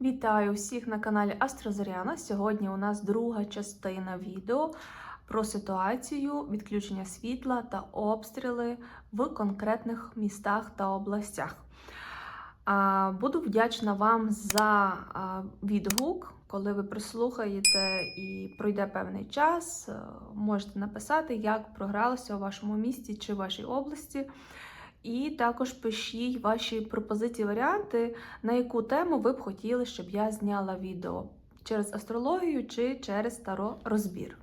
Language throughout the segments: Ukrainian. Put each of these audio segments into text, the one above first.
Вітаю всіх на каналі Астрозоряна. Сьогодні у нас друга частина відео про ситуацію відключення світла та обстріли в конкретних містах та областях. Буду вдячна вам за відгук. Коли ви прослухаєте і пройде певний час, можете написати, як програлося у вашому місті чи вашій області. І також пишіть ваші пропозиції, варіанти, на яку тему ви б хотіли, щоб я зняла відео через астрологію чи через таро розбір.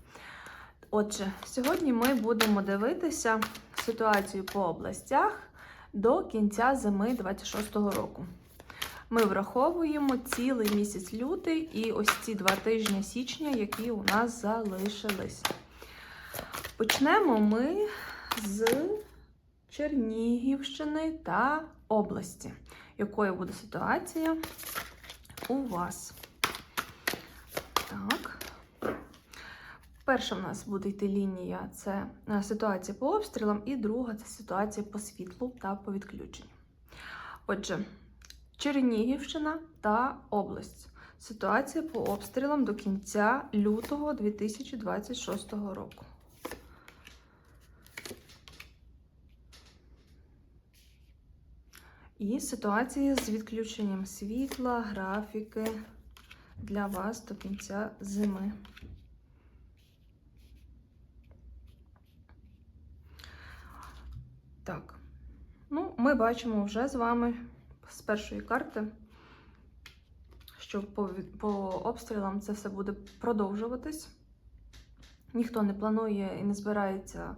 Отже, сьогодні ми будемо дивитися ситуацію по областях до кінця зими 26-го року. Ми враховуємо цілий місяць лютий і ось ці два тижні січня, які у нас залишились. Почнемо ми з Чернігівщини та області. Якою буде ситуація у вас? Так. Перша в нас буде йти лінія це е, ситуація по обстрілам, і друга це ситуація по світлу та по відключенню. Отже, Чернігівщина та область. Ситуація по обстрілам до кінця лютого 2026 року. І ситуація з відключенням світла, графіки для вас до кінця зими. Так, ну, ми бачимо вже з вами з першої карти, що по, по обстрілам це все буде продовжуватись. Ніхто не планує і не збирається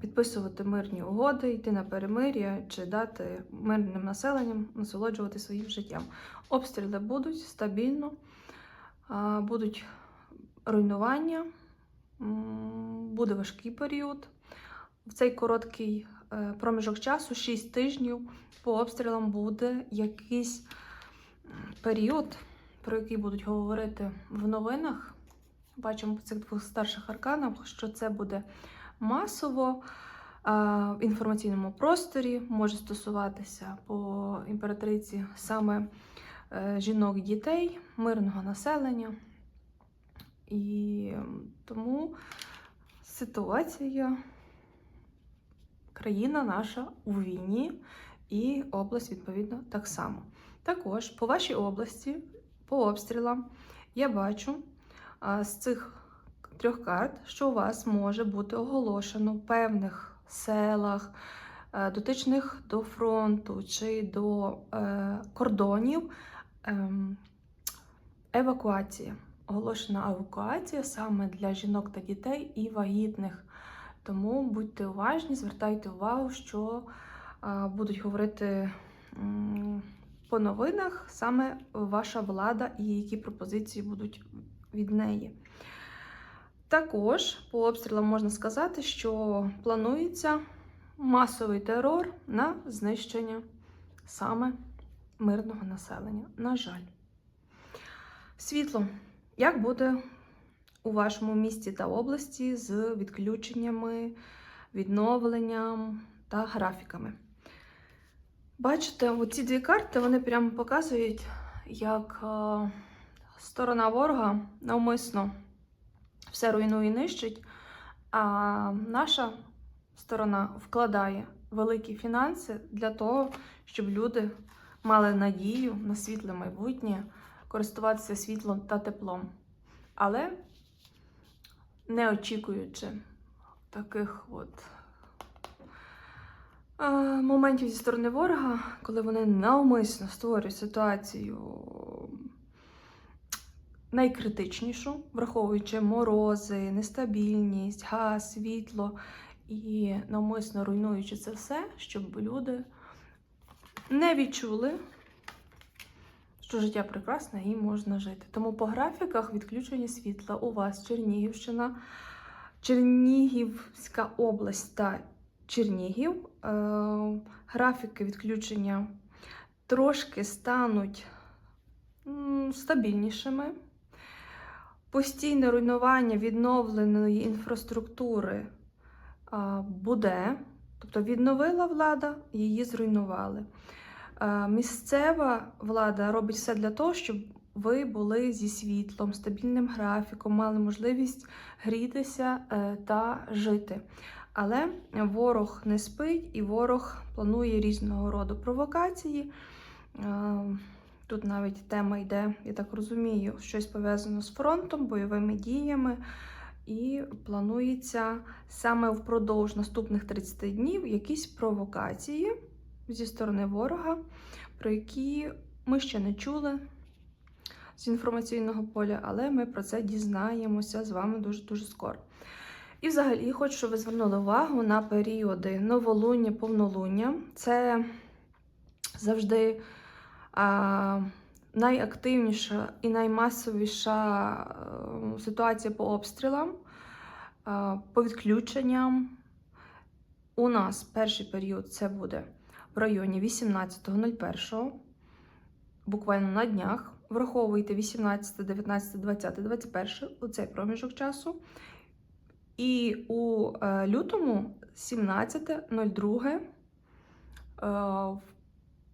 підписувати мирні угоди, йти на перемир'я чи дати мирним населенням насолоджувати своїм життям. Обстріли будуть стабільно, е, будуть руйнування, буде важкий період. В цей короткий е, проміжок часу, 6 тижнів, по обстрілам буде якийсь період, про який будуть говорити в новинах. Бачимо по цих двох старших арканах, що це буде масово е, в інформаційному просторі, може стосуватися по імператриці саме е, жінок, дітей, мирного населення. І тому ситуація, країна наша у війні, і область, відповідно, так само. Також по вашій області, по обстрілам, я бачу з цих трьох карт, що у вас може бути оголошено в певних селах, е, дотичних до фронту чи до е, кордонів ем, евакуація. Оголошена евакуація саме для жінок та дітей і вагітних. Тому будьте уважні, звертайте увагу, що е, будуть говорити по новинах саме ваша влада і які пропозиції будуть від неї. Також по обстрілам можна сказати, що планується масовий терор на знищення саме мирного населення. На жаль, світло. Як буде у вашому місті та області з відключеннями, відновленням та графіками? Бачите, оці дві карти вони прямо показують, як е, сторона ворога навмисно все руйнує і нищить, а наша сторона вкладає великі фінанси для того, щоб люди мали надію на світле майбутнє, користуватися світлом та теплом. Але не очікуючи таких от е, моментів зі сторони ворога, коли вони навмисно створюють ситуацію найкритичнішу, враховуючи морози, нестабільність, газ, світло і навмисно руйнуючи це все, щоб люди не відчули, що життя прекрасне і можна жити. Тому по графіках відключення світла у вас Чернігівщина, Чернігівська область та Чернігів. Е, графіки відключення трошки стануть стабільнішими. Постійне руйнування відновленої інфраструктури буде, тобто відновила влада, її зруйнували. Місцева влада робить все для того, щоб ви були зі світлом, стабільним графіком, мали можливість грітися е, та жити. Але ворог не спить і ворог планує різного роду провокації. Тут навіть тема йде, я так розумію, щось пов'язано з фронтом, бойовими діями. І планується саме впродовж наступних 30 днів якісь провокації зі сторони ворога, про які ми ще не чули з інформаційного поля, але ми про це дізнаємося з вами дуже-дуже скоро. І взагалі хочу, щоб ви звернули увагу на періоди новолуння, повнолуння. Це завжди найактивніша і наймасовіша е, ситуація по обстрілам, по відключенням. У нас перший період це буде в районі 18.01, буквально на днях. Враховуйте 18, 19, 20, 21 у цей проміжок часу. І у е, лютому 17.02 е,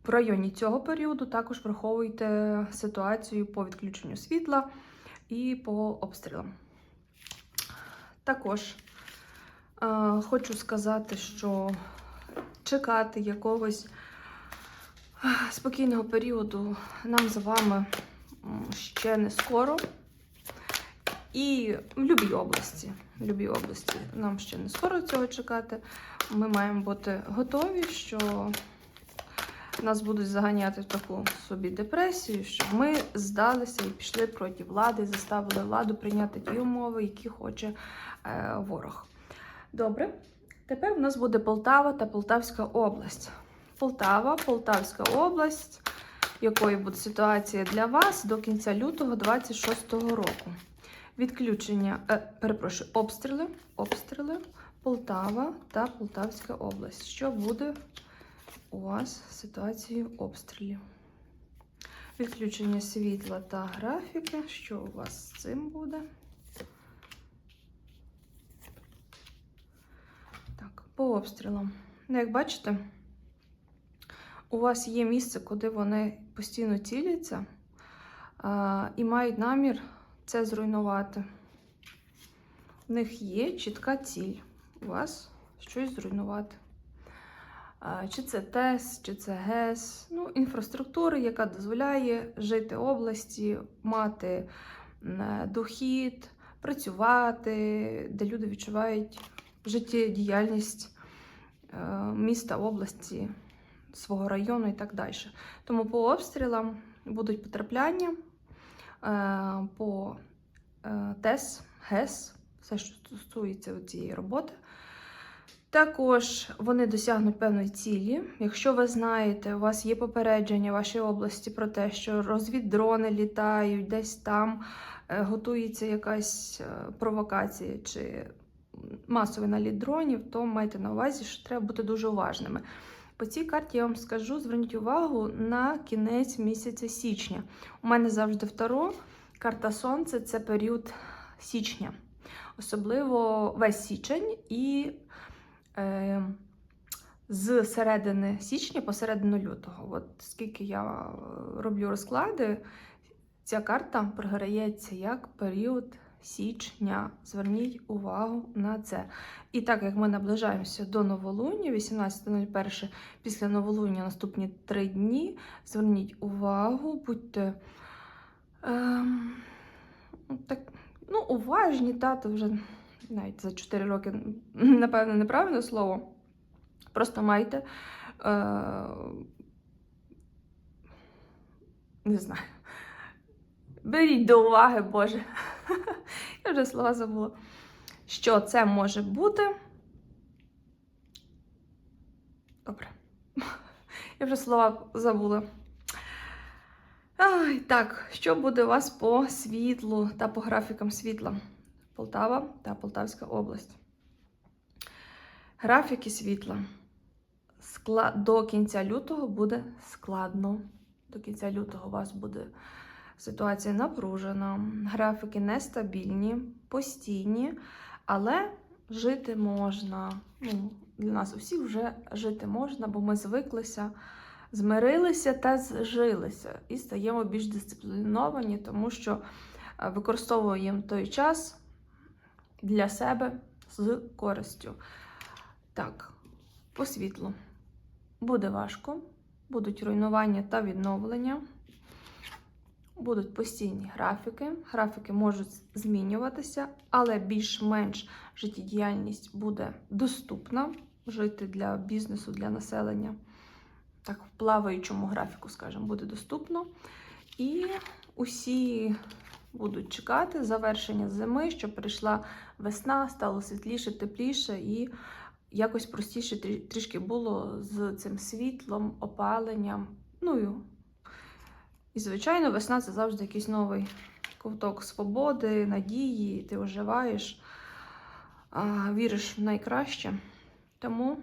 в районі цього періоду також враховуйте ситуацію по відключенню світла і по обстрілам. Також е, хочу сказати, що чекати якогось е, спокійного періоду нам з вами ще не скоро. І любій області. Любій області нам ще не скоро цього чекати. Ми маємо бути готові, що нас будуть заганяти в таку собі депресію, щоб ми здалися і пішли проти влади, заставили владу прийняти ті умови, які хоче е, ворог. Добре, тепер у нас буде Полтава та Полтавська область. Полтава, Полтавська область, якою буде ситуація для вас до кінця лютого 26-го року. Відключення, е, перепрошую, обстріли, обстріли, Полтава та Полтавська область. Що буде у вас з ситуацією обстрілів? Відключення світла та графіки. Що у вас з цим буде? Так, по обстрілам. Ну, як бачите, у вас є місце, куди вони постійно ціляться а, і мають намір це зруйнувати. В них є чітка ціль у вас щось зруйнувати. Чи це ТЕС, чи це ГЕС, ну, інфраструктури, яка дозволяє жити області, мати дохід, працювати, де люди відчувають життєдіяльність е, міста, області, свого району і так далі. Тому по обстрілам будуть потрапляння е, по е, ТЕС, ГЕС, все, що стосується цієї роботи. Також вони досягнуть певної цілі. Якщо ви знаєте, у вас є попередження в вашій області про те, що розвіддрони літають, десь там е, готується якась е, провокація чи масовий наліт дронів, то майте на увазі, що треба бути дуже уважними. По цій карті я вам скажу: зверніть увагу на кінець місяця січня. У мене завжди второ. Карта Сонце це період січня, особливо весь січень і з середини січня по середину лютого. От скільки я роблю розклади, ця карта програється як період січня. Зверніть увагу на це. І так як ми наближаємося до новолуння, 18.01 після новолуння наступні три дні. Зверніть увагу, будьте ем, так, ну, уважні, та, то вже навіть за 4 роки, напевно, неправильне слово. Просто майте. Е, не знаю. Беріть до уваги, Боже. Я вже слова забула. Що це може бути? Добре. Я вже слова забула. Ай, Так, що буде у вас по світлу та по графікам світла? Полтава та Полтавська область. Графіки світла. Скла- До кінця лютого буде складно. До кінця лютого у вас буде ситуація напружена, графіки нестабільні, постійні, але жити можна. Ну, для нас усіх вже жити можна, бо ми звиклися змирилися та зжилися і стаємо більш дисципліновані, тому що е, використовуємо той час для себе з користю. Так, по світлу. Буде важко, будуть руйнування та відновлення, будуть постійні графіки. Графіки можуть змінюватися, але більш-менш життєдіяльність буде доступна жити для бізнесу, для населення. Так, в плаваючому графіку, скажімо, буде доступно. І усі будуть чекати завершення зими, щоб прийшла весна, стало світліше, тепліше і якось простіше трішки було з цим світлом, опаленням. Ну і, звичайно, весна це завжди якийсь новий ковток свободи, надії, ти оживаєш, віриш в найкраще. Тому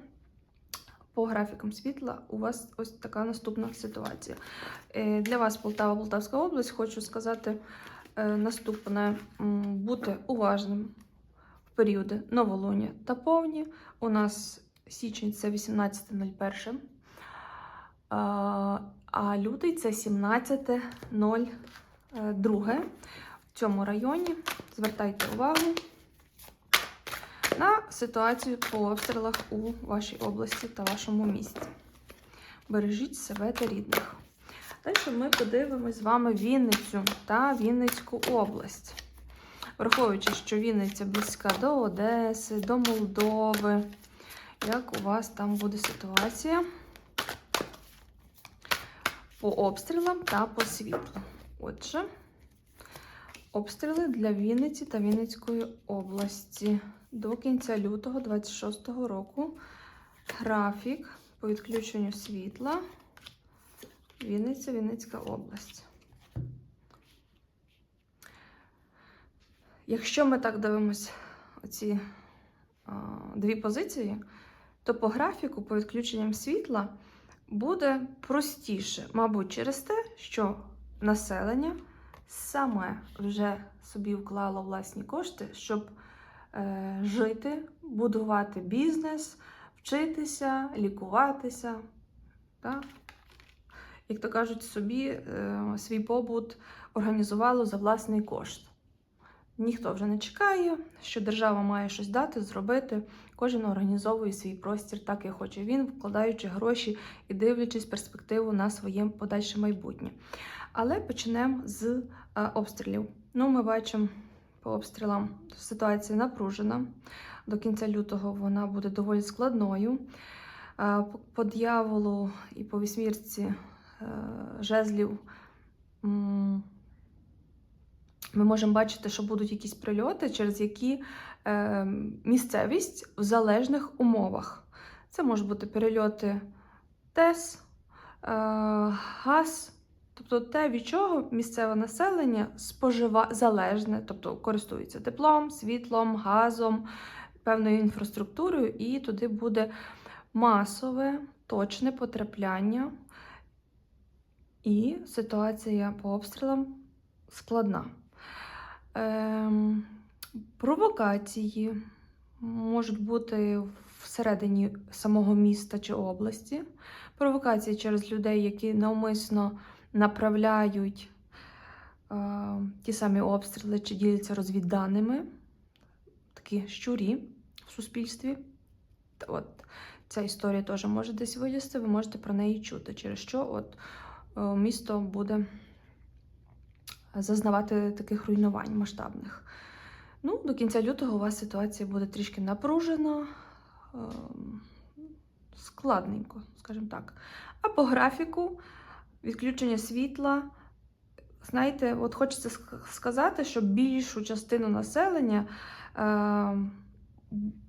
по графікам світла у вас ось така наступна ситуація. Е, Для вас Полтава, Полтавська область, хочу сказати наступне: бути уважним в періоди новолуння та повні. У нас січень це 18.01, а а лютий це 17.02. В цьому районі звертайте увагу на ситуацію по обстрілах у вашій області та вашому місті. Бережіть себе та рідних. Далі ми подивимось з вами Вінницю та Вінницьку область. Враховуючи, що Вінниця близька до Одеси, до Молдови. Як у вас там буде ситуація по обстрілам та по світлу? Отже, обстріли для Вінниці та Вінницької області до кінця лютого 26-го року. Графік по відключенню світла. Вінниця, Вінницька область. Якщо ми так дивимося оці а, дві позиції, то по графіку, по відключенням світла, буде простіше, мабуть, через те, що населення саме вже собі вклало власні кошти, щоб е, жити, будувати бізнес, вчитися, лікуватися. Так? Як то кажуть, собі е, свій побут організувало за власний кошт. Ніхто вже не чекає, що держава має щось дати, зробити. Кожен організовує свій простір так, як хоче він, вкладаючи гроші і дивлячись перспективу на своє подальше майбутнє. Але почнемо з е, обстрілів. Ну, ми бачимо по обстрілам ситуація напружена. До кінця лютого вона буде доволі складною. Е, по- дьяволу і по вісьмірці жезлів. ми можемо бачити, що будуть якісь прильоти, через які е, місцевість в залежних умовах. Це можуть бути перельоти ТЕС, е, газ, тобто те, від чого місцеве населення спожива залежне, тобто користується теплом, світлом, газом, певною інфраструктурою, і туди буде масове, точне потрапляння. І ситуація по обстрілам складна. Ем, провокації можуть бути всередині самого міста чи області. Провокації через людей, які навмисно направляють е, ті самі обстріли чи діляться розвідданими. Такі щурі в суспільстві. От, ця історія теж може десь вилізти, ви можете про неї чути, через що от, місто буде зазнавати таких руйнувань масштабних. Ну, до кінця лютого у вас ситуація буде трішки напружена, ем, складненько, скажімо так. А по графіку відключення світла, знаєте, от хочеться сказати, що більшу частину населення ем,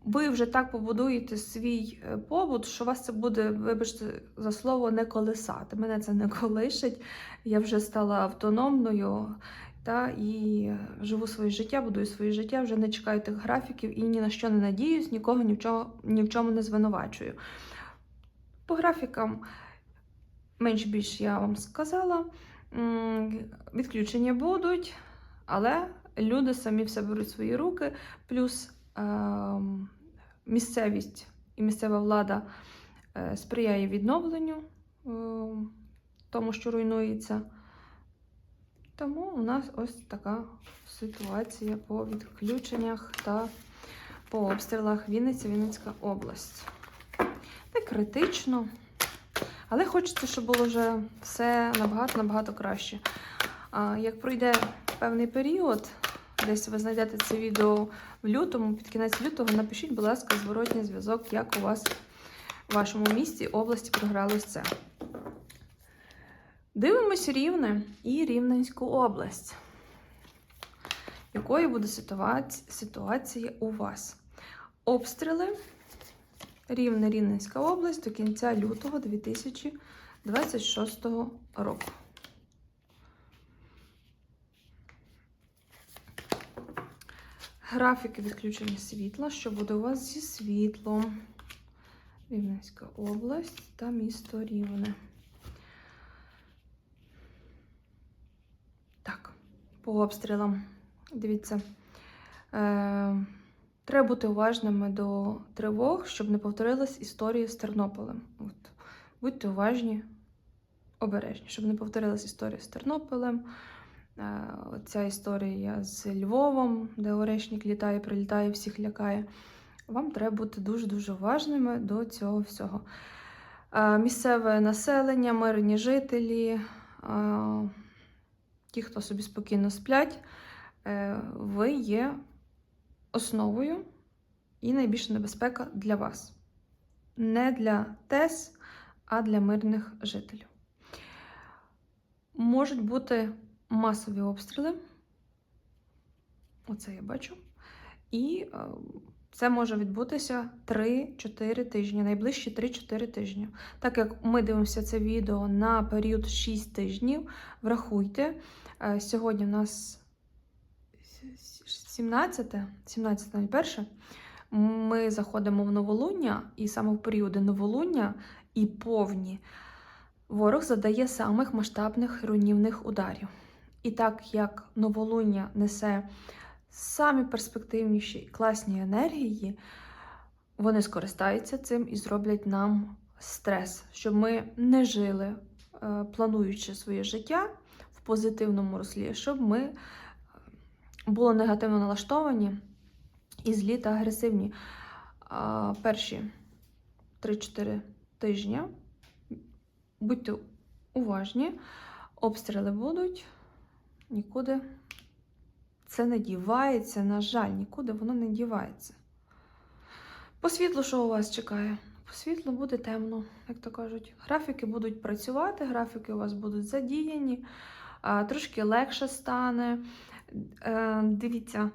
ви вже так побудуєте свій е, побут, що вас це буде, вибачте за слово, не колисати. Мене це не колишить. Я вже стала автономною та, і живу своє життя, будую своє життя, вже не чекаю тих графіків і ні на що не надіюсь, нікого ні в чому, ні в чому не звинувачую. По графікам, менш більш я вам сказала, відключення будуть, але люди самі все беруть свої руки, плюс місцевість і місцева влада е, сприяє відновленню е, тому, що руйнується. Тому у нас ось така ситуація по відключеннях та по обстрілах Вінниця, Вінницька область. Не критично, але хочеться, щоб було вже все набагато-набагато краще. Як пройде певний період, десь ви знайдете це відео в лютому, під кінець лютого, напишіть, будь ласка, зворотній зв'язок, як у вас в вашому місті, області програлось це. Дивимось рівне і Рівненську область. Якою буде ситуація, у вас? Обстріли Рівне Рівненська область до кінця лютого 2026 року. Графіки відключення світла. Що буде у вас зі світлом? Рівненська область та місто Рівне. Так, по обстрілам. Дивіться. Е, треба бути уважними до тривог, щоб не повторилась історія з Тернополем. От. Будьте уважні, обережні, щоб не повторилась історія з Тернополем. Е, ця історія з Львовом, де орешник літає, прилітає, всіх лякає. Вам треба бути дуже-дуже уважними до цього всього. Е, місцеве населення, мирні жителі, е, ті, хто собі спокійно сплять, ви є основою і найбільша небезпека для вас. Не для ТЕС, а для мирних жителів. Можуть бути масові обстріли. Оце я бачу. І е, це може відбутися 3-4 тижні, найближчі 3-4 тижні. Так як ми дивимося це відео на період 6 тижнів, врахуйте, е, сьогодні в нас 17, 17.01, ми заходимо в новолуння, і саме в періоди новолуння і повні ворог задає самих масштабних руйнівних ударів. І так як новолуння несе самі перспективніші класні енергії, вони скористаються цим і зроблять нам стрес, щоб ми не жили, е, плануючи своє життя в позитивному руслі, щоб ми е, були негативно налаштовані і злі та агресивні. Перші 3-4 тижні будьте уважні, обстріли будуть, нікуди це не дівається, на жаль, нікуди воно не дівається. По світлу, що у вас чекає? По світлу буде темно, як то кажуть. Графіки будуть працювати, графіки у вас будуть задіяні, трошки легше стане. Е, Дивіться,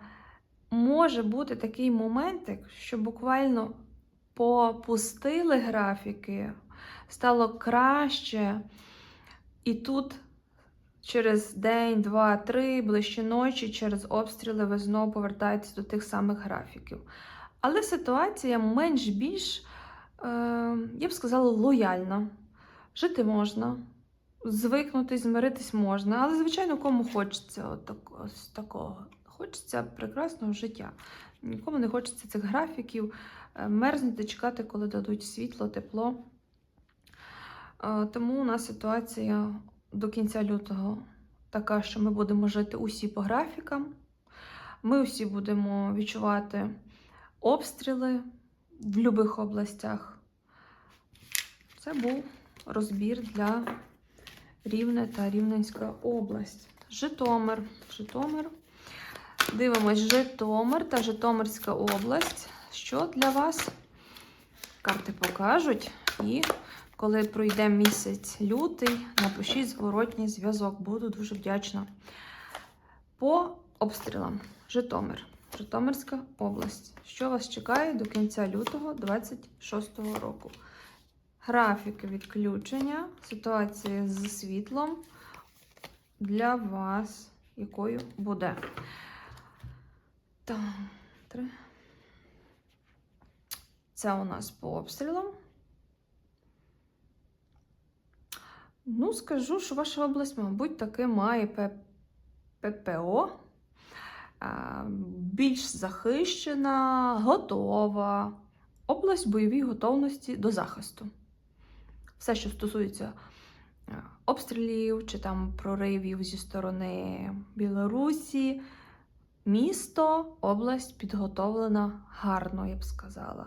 може бути такий моментик, що буквально попустили графіки, стало краще, і тут через день, два, три, ближче ночі, через обстріли ви знову повертаєтесь до тих самих графіків. Але ситуація менш-більш, е, я б сказала, лояльна. Жити можна, звикнути, змиритись можна, але, звичайно, кому хочеться отак, ось такого. Хочеться прекрасного життя. Нікому не хочеться цих графіків, е, мерзнути, чекати, коли дадуть світло, тепло. Е, Тому у нас ситуація до кінця лютого така, що ми будемо жити усі по графікам. Ми усі будемо відчувати обстріли в будь-яких областях. Це був розбір для Рівне та Рівненська область. Житомир. Житомир. Дивимось Житомир та Житомирська область. Що для вас? Карти покажуть. І коли пройде місяць лютий, напишіть зворотній зв'язок. Буду дуже вдячна. По обстрілам. Житомир. Житомирська область. Що вас чекає до кінця лютого 2026 року? Графіки відключення, ситуація з світлом для вас, якою буде. Так, три. Це у нас по обстрілам. Ну, скажу, що ваша область, мабуть, таки має ППО. Більш захищена, готова. Область бойовій готовності до захисту. все, що стосується е, обстрілів чи там проривів зі сторони Білорусі. Місто, область підготовлена гарно, я б сказала.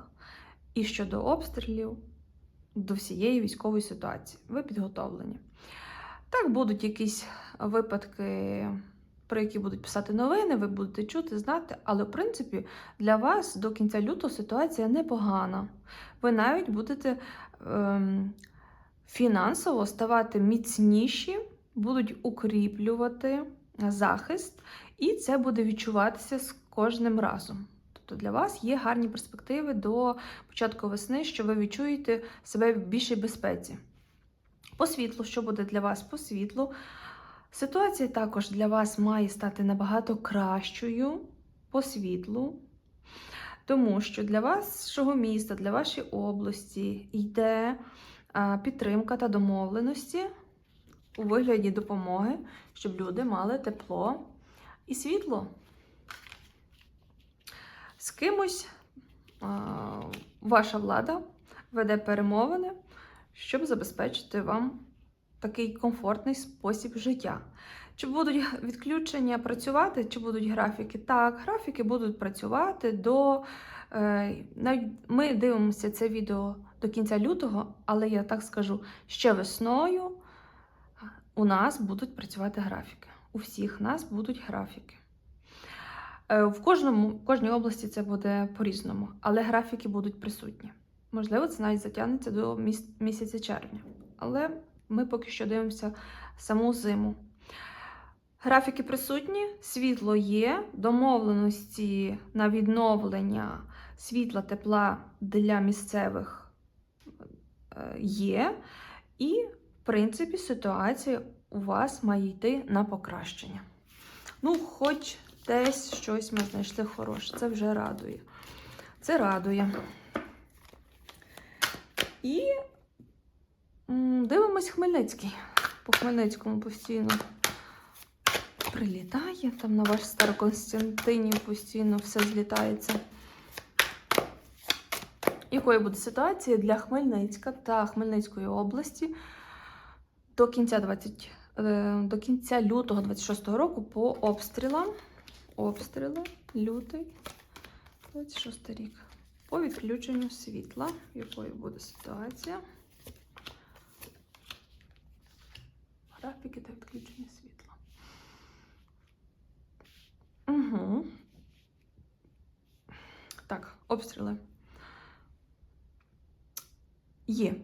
І щодо обстрілів, до всієї військової ситуації. Ви підготовлені. Так, будуть якісь випадки, про які будуть писати новини, ви будете чути, знати, але, в принципі, для вас до кінця лютого ситуація непогана. Ви навіть будете ем, фінансово ставати міцніші, будуть укріплювати захист, і це буде відчуватися з кожним разом. Тобто для вас є гарні перспективи до початку весни, що ви відчуєте себе в більшій безпеці. По світлу, що буде для вас по світлу? Ситуація також для вас має стати набагато кращою по світлу, тому що для вашого міста, для вашої області йде підтримка та домовленості у вигляді допомоги, щоб люди мали тепло і світло. З кимось ваша влада веде перемовини, щоб забезпечити вам такий комфортний спосіб життя. Чи будуть відключення працювати, чи будуть графіки? Так, графіки будуть працювати до. Е, ми дивимося це відео до кінця лютого, але я так скажу, ще весною у нас будуть працювати графіки. У всіх нас будуть графіки. Е, В кожному, в кожній області це буде по-різному, але графіки будуть присутні. Можливо, це навіть затягнеться до місяця червня. Але ми поки що дивимося саму зиму. Графіки присутні, світло є, домовленості на відновлення світла, тепла для місцевих е, є. І, в принципі, ситуація у вас має йти на покращення. Ну, хоч десь щось ми знайшли хороше. Це вже радує. Це радує. І дивимось Хмельницький. По Хмельницькому постійно прилітає. Там на ваш Староконстантинів постійно все злітається. Якою буде ситуація для Хмельницька та Хмельницької області до кінця 20, е, до кінця лютого 26 року по обстрілам? Обстріли, лютий, 26 рік. По відключенню світла, якою буде ситуація? Графіки та відключення світла. Угу. Так, обстріли. Є.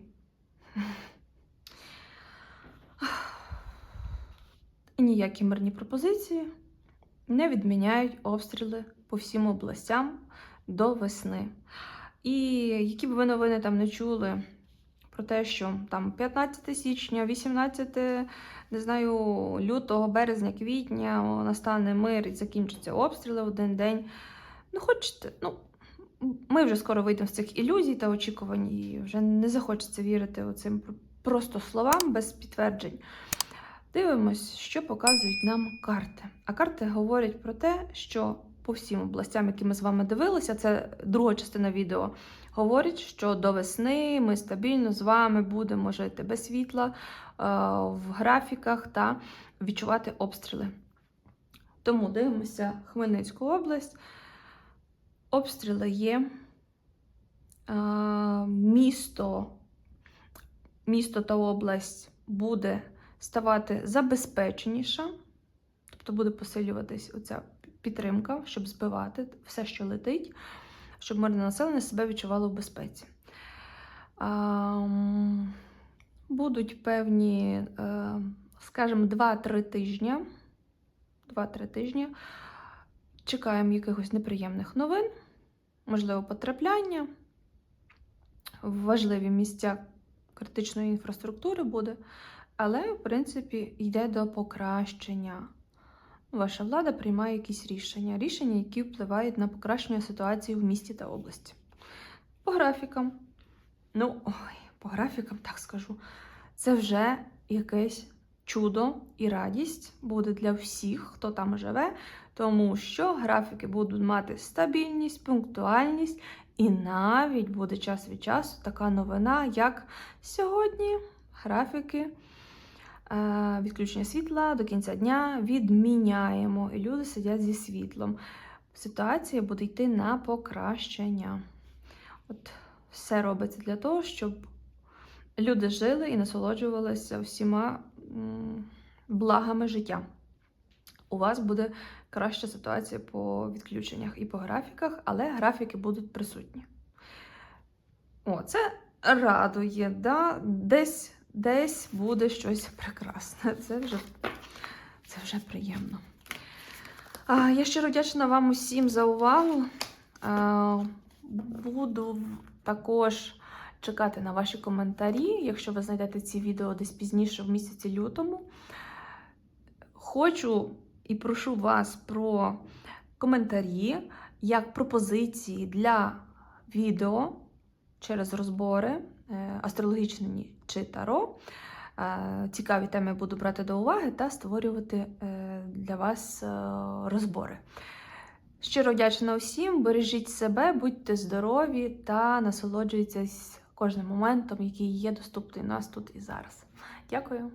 Ніякі мирні пропозиції не відміняють обстріли по всім областям до весни. І які б ви новини там не чули про те, що там 15 січня, 18, не знаю, лютого, березня, квітня настане мир і закінчаться обстріли в один день. Ну, хочете, ну, ми вже скоро вийдемо з цих ілюзій та очікувань, і вже не захочеться вірити оцим просто словам без підтверджень. Дивимось, що показують нам карти. А карти говорять про те, що по всім областям, які ми з вами дивилися, це друга частина відео, говорять, що до весни ми стабільно з вами будемо жити без світла е, в графіках та відчувати обстріли. Тому дивимося Хмельницьку область. Обстріли є. Е, Місто, місто та область буде ставати забезпеченіша, тобто буде посилюватись оця підтримка, щоб збивати все, що летить, щоб мирне населення себе відчувало в безпеці. Будуть певні, е, скажімо, 2-3 тижні. 2-3 тижні. Чекаємо якихось неприємних новин, можливо, потрапляння в важливі місця критичної інфраструктури буде. Але, в принципі, йде до покращення. Ваша влада приймає якісь рішення, рішення, які впливають на покращення ситуації в місті та області. По графікам. Ну, ой, по графікам, так скажу, це вже якесь чудо і радість буде для всіх, хто там живе, тому що графіки будуть мати стабільність, пунктуальність І навіть буде час від часу така новина, як сьогодні графіки відключення світла до кінця дня відміняємо, і люди сидять зі світлом. Ситуація буде йти на покращення. От все робиться для того, щоб люди жили і насолоджувалися всіма благами життя. У вас буде краща ситуація по відключеннях і по графіках, але графіки будуть присутні. О, це радує, да? десь, десь буде щось прекрасне. Це вже, це вже приємно. А, я щиро вдячна вам усім за увагу. А, буду також чекати на ваші коментарі, якщо ви знайдете ці відео десь пізніше в місяці лютому. Хочу і прошу вас про коментарі, як пропозиції для відео через розбори астрологічні чи таро. Е, Цікаві теми буду брати до уваги та створювати е, для вас е, розбори. Щиро вдячна усім, бережіть себе, будьте здорові та насолоджуйтесь кожним моментом, який є доступний у нас тут і зараз. Дякую.